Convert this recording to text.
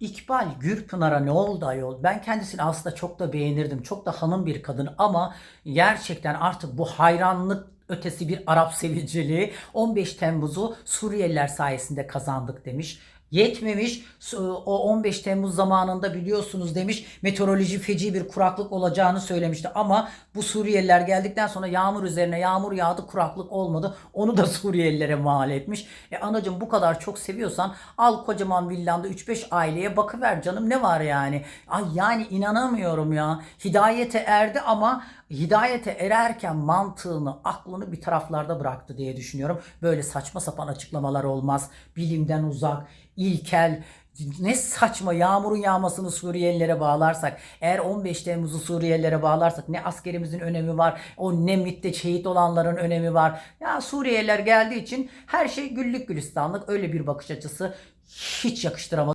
İkbal Gürpınar'a ne oldu ayol? Ben kendisini aslında çok da beğenirdim. Çok da hanım bir kadın ama gerçekten artık bu hayranlık ötesi bir Arap seviciliği 15 Temmuz'u Suriyeliler sayesinde kazandık demiş. Yetmemiş o 15 Temmuz zamanında biliyorsunuz demiş meteoroloji feci bir kuraklık olacağını söylemişti ama bu Suriyeliler geldikten sonra yağmur üzerine yağmur yağdı kuraklık olmadı onu da Suriyelilere mal etmiş. E anacım bu kadar çok seviyorsan al kocaman villanda 3-5 aileye bakıver canım ne var yani. Ay yani inanamıyorum ya hidayete erdi ama hidayete ererken mantığını, aklını bir taraflarda bıraktı diye düşünüyorum. Böyle saçma sapan açıklamalar olmaz. Bilimden uzak, ilkel, ne saçma yağmurun yağmasını Suriyelilere bağlarsak, eğer 15 Temmuz'u Suriyelilere bağlarsak ne askerimizin önemi var, o ne MİT'te şehit olanların önemi var. Ya Suriyeliler geldiği için her şey güllük gülistanlık öyle bir bakış açısı hiç yakıştıramadım.